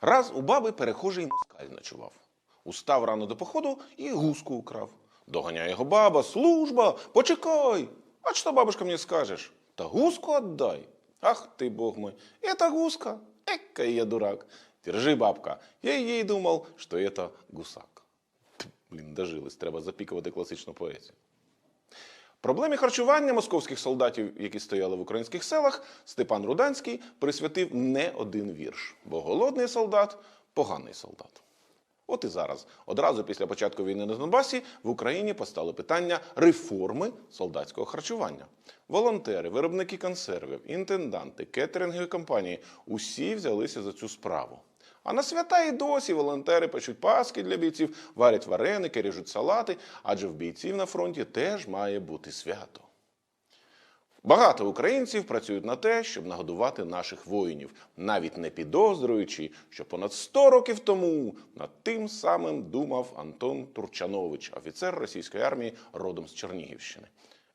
Раз у баби перехожий москаль ночував. Устав рано до походу і гуску украв. Доганяє його баба, служба, почекай. А что, бабушка, мне скажешь? Та гуску отдай. Ах ты, бог мой, это гуска. Экая я дурак. Держи, бабка. Я ей думал, что это гусак. Ть, Блін, дожились, треба запікувати класичну поезію. Проблемі харчування московських солдатів, які стояли в українських селах, Степан Руданський присвятив не один вірш, бо голодний солдат поганий солдат. От і зараз, одразу після початку війни на Донбасі, в Україні постало питання реформи солдатського харчування. Волонтери, виробники консервів, інтенданти, кетерингові компанії усі взялися за цю справу. А на свята і досі волонтери печуть паски для бійців, варять вареники, ріжуть салати, адже в бійців на фронті теж має бути свято. Багато українців працюють на те, щоб нагодувати наших воїнів, навіть не підозрюючи, що понад 100 років тому над тим самим думав Антон Турчанович, офіцер російської армії родом з Чернігівщини.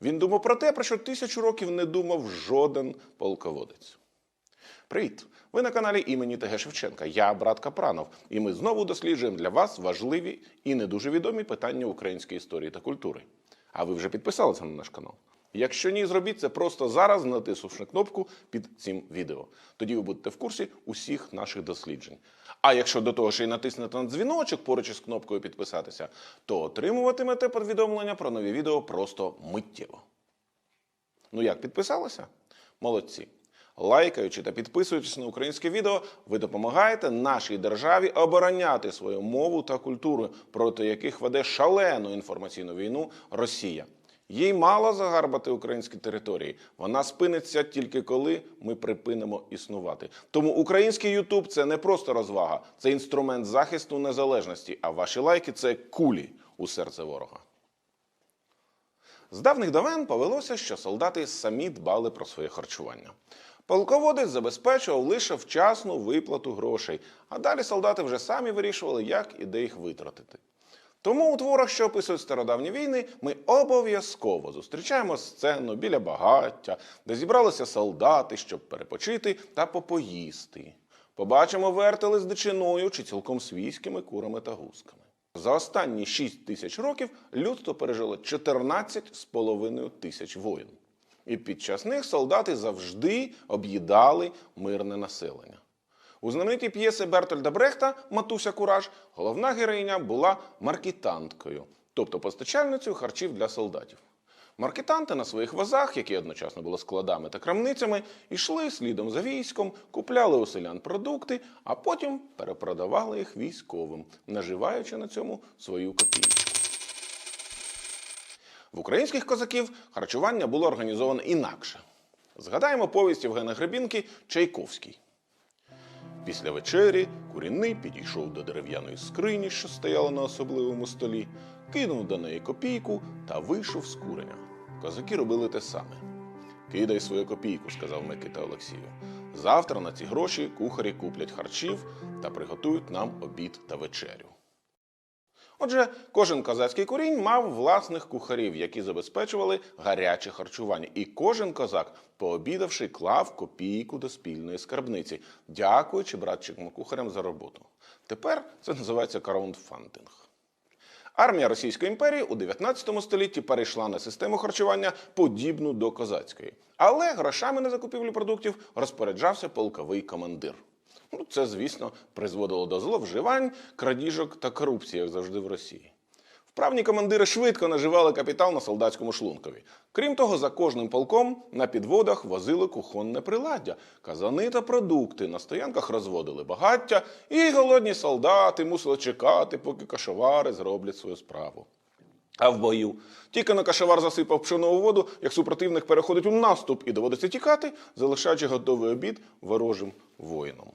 Він думав про те, про що тисячу років не думав жоден полководець. Привіт! Ви на каналі імені ТГ Шевченка. Я брат Капранов, і ми знову досліджуємо для вас важливі і не дуже відомі питання української історії та культури. А ви вже підписалися на наш канал? Якщо ні, зробіть це просто зараз, натиснувши кнопку під цим відео. Тоді ви будете в курсі усіх наших досліджень. А якщо до того ще й натиснете на дзвіночок поруч із кнопкою підписатися, то отримуватимете повідомлення про нові відео просто миттєво. Ну як підписалися? Молодці. Лайкаючи та підписуючись на українське відео, ви допомагаєте нашій державі обороняти свою мову та культуру, проти яких веде шалену інформаційну війну Росія. Їй мало загарбати українські території. Вона спиниться тільки коли ми припинимо існувати. Тому український Ютуб це не просто розвага, це інструмент захисту незалежності. А ваші лайки це кулі у серце ворога. З давних давен повелося, що солдати самі дбали про своє харчування. Полководець забезпечував лише вчасну виплату грошей, а далі солдати вже самі вирішували, як і де їх витратити. Тому у творах, що описують стародавні війни, ми обов'язково зустрічаємо сцену біля багаття, де зібралися солдати, щоб перепочити та попоїсти. Побачимо вертели з дичиною чи цілком свійськими курами та гусками. За останні 6 тисяч років людство пережило 14,5 тисяч воїн. І під час них солдати завжди об'їдали мирне населення. У знаменитій п'єси Бертольда Брехта Матуся Кураж головна героїня була маркетанткою, тобто постачальницею харчів для солдатів. Маркетанти на своїх возах, які одночасно були складами та крамницями, йшли слідом за військом, купляли у селян продукти, а потім перепродавали їх військовим, наживаючи на цьому свою копійку. В українських козаків харчування було організоване інакше. Згадаємо повість Євгена Гребінки Чайковський. Після вечері курінний підійшов до дерев'яної скрині, що стояла на особливому столі, кинув до неї копійку та вийшов з куреня. Козаки робили те саме. Кидай свою копійку, сказав Микита Олексію. Завтра на ці гроші кухарі куплять харчів та приготують нам обід та вечерю. Отже, кожен козацький курінь мав власних кухарів, які забезпечували гаряче харчування. І кожен козак, пообідавши, клав копійку до спільної скарбниці, дякуючи братчикам кухарям за роботу. Тепер це називається краундфандинг. Армія Російської імперії у 19 столітті перейшла на систему харчування, подібну до козацької. Але грошами на закупівлю продуктів розпоряджався полковий командир. Ну, це, звісно, призводило до зловживань, крадіжок та корупції, як завжди в Росії. Вправні командири швидко наживали капітал на солдатському шлункові. Крім того, за кожним полком на підводах возили кухонне приладдя, казани та продукти. На стоянках розводили багаття, і голодні солдати мусили чекати, поки кашовари зроблять свою справу. А в бою тільки на кашевар засипав пшенову воду, як супротивник переходить у наступ і доводиться тікати, залишаючи готовий обід ворожим воїнам.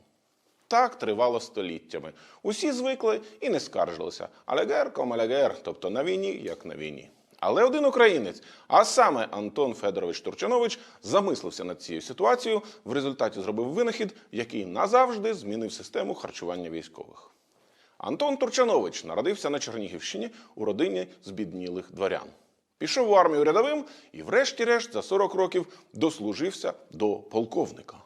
Так тривало століттями. Усі звикли і не скаржилися. Алегер ком алегер, тобто на війні, як на війні. Але один українець, а саме Антон Федорович Турчанович, замислився над цією ситуацією, в результаті зробив винахід, який назавжди змінив систему харчування військових. Антон Турчанович народився на Чернігівщині у родині збіднілих дворян. Пішов в армію рядовим і, врешті-решт, за 40 років дослужився до полковника.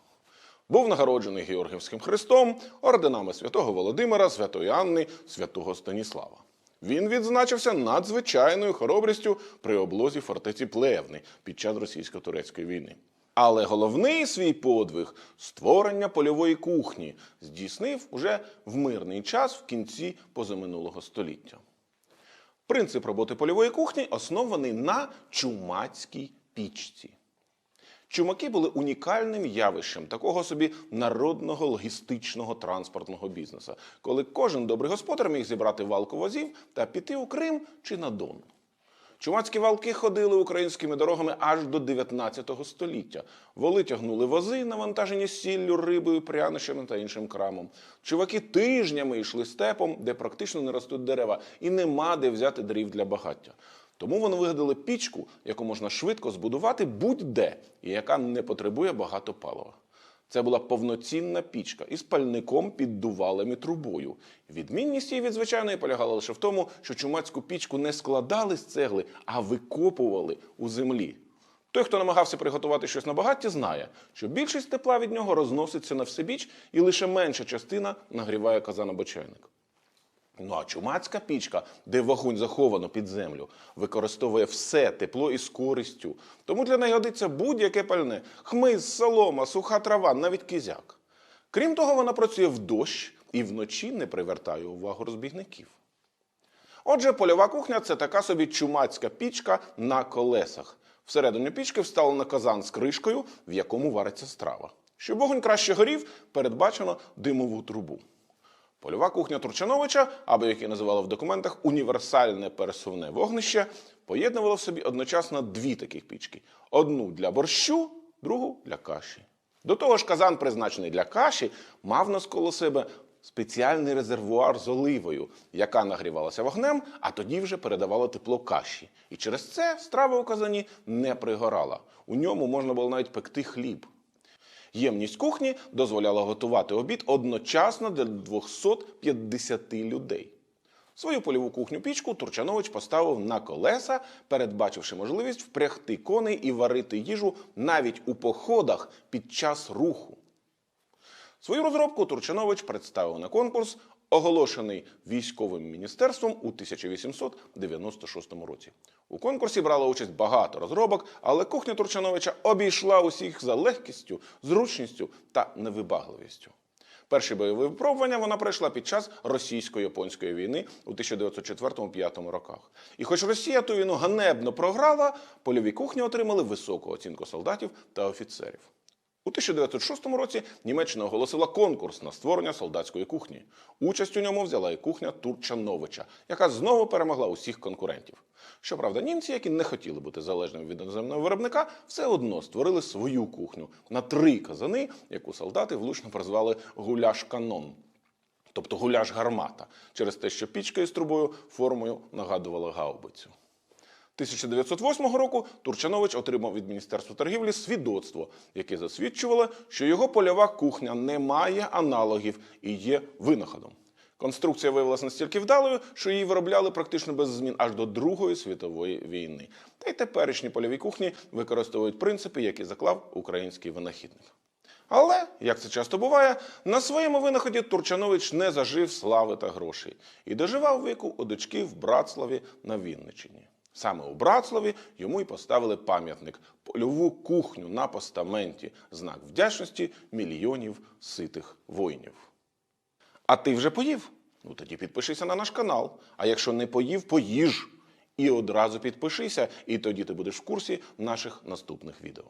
Був нагороджений Георгівським хрестом, орденами святого Володимира, святої Анни, святого Станіслава. Він відзначився надзвичайною хоробрістю при облозі фортеці Плевни під час російсько-турецької війни. Але головний свій подвиг створення польової кухні здійснив уже в мирний час в кінці позаминулого століття. Принцип роботи польової кухні оснований на чумацькій пічці. Чумаки були унікальним явищем такого собі народного логістичного транспортного бізнесу, коли кожен добрий господар міг зібрати валку возів та піти у Крим чи на Дон. Чумацькі валки ходили українськими дорогами аж до 19 століття. Воли тягнули вози, навантажені сіллю, рибою, прянощами та іншим крамом. Чуваки тижнями йшли степом, де практично не ростуть дерева, і нема де взяти дрів для багаття. Тому вони вигадали пічку, яку можна швидко збудувати будь-де, і яка не потребує багато палива. Це була повноцінна пічка із пальником під дувалем і трубою. Відмінність її від звичайної полягала лише в тому, що чумацьку пічку не складали з цегли, а викопували у землі. Той, хто намагався приготувати щось на багатті, знає, що більшість тепла від нього розноситься на всебіч, і лише менша частина нагріває казан або чайник. Ну а чумацька пічка, де вогонь заховано під землю, використовує все тепло із користю. Тому для неї годиться будь-яке пальне: хмиз, солома, суха трава, навіть кизяк. Крім того, вона працює в дощ і вночі не привертає увагу розбігників. Отже, польова кухня це така собі чумацька пічка на колесах. Всередині пічки вставлено казан з кришкою, в якому вариться страва. Щоб вогонь краще горів, передбачено димову трубу. Польова кухня Турчановича, або як її називали в документах, універсальне пересувне вогнище, поєднувало в собі одночасно дві таких пічки: одну для борщу, другу для каші. До того ж, казан, призначений для каші, мав навколо себе спеціальний резервуар з оливою, яка нагрівалася вогнем, а тоді вже передавала тепло каші. І через це страва у казані не пригорала. У ньому можна було навіть пекти хліб. Ємність кухні дозволяла готувати обід одночасно для 250 людей. Свою польову кухню пічку Турчанович поставив на колеса, передбачивши можливість впрягти коней і варити їжу навіть у походах під час руху. Свою розробку Турчанович представив на конкурс, оголошений військовим міністерством у 1896 році. У конкурсі брало участь багато розробок, але кухня Турчановича обійшла усіх за легкістю, зручністю та невибагливістю. Перші бойові випробування вона пройшла під час російсько-японської війни у 1904-1905 роках. І хоч Росія ту війну ганебно програла, польові кухні отримали високу оцінку солдатів та офіцерів. У 1906 році Німеччина оголосила конкурс на створення солдатської кухні. Участь у ньому взяла і кухня Турчановича, яка знову перемогла усіх конкурентів. Щоправда, німці, які не хотіли бути залежними від іноземного виробника, все одно створили свою кухню на три казани, яку солдати влучно прозвали гуляш канон. Тобто гуляш гармата, через те, що пічка із трубою формою нагадувала гаубицю. 1908 року Турчанович отримав від Міністерства торгівлі свідоцтво, яке засвідчувало, що його польова кухня не має аналогів і є винаходом. Конструкція виявилася настільки вдалою, що її виробляли практично без змін аж до Другої світової війни. Та й теперішні польові кухні використовують принципи, які заклав український винахідник. Але, як це часто буває, на своєму винаході Турчанович не зажив слави та грошей і доживав віку у дочки в Братславі на Вінничині. Саме у Братславі йому й поставили пам'ятник польову кухню на постаменті, знак вдячності мільйонів ситих воїнів. А ти вже поїв? Ну тоді підпишися на наш канал. А якщо не поїв, поїж. І одразу підпишися, і тоді ти будеш в курсі наших наступних відео.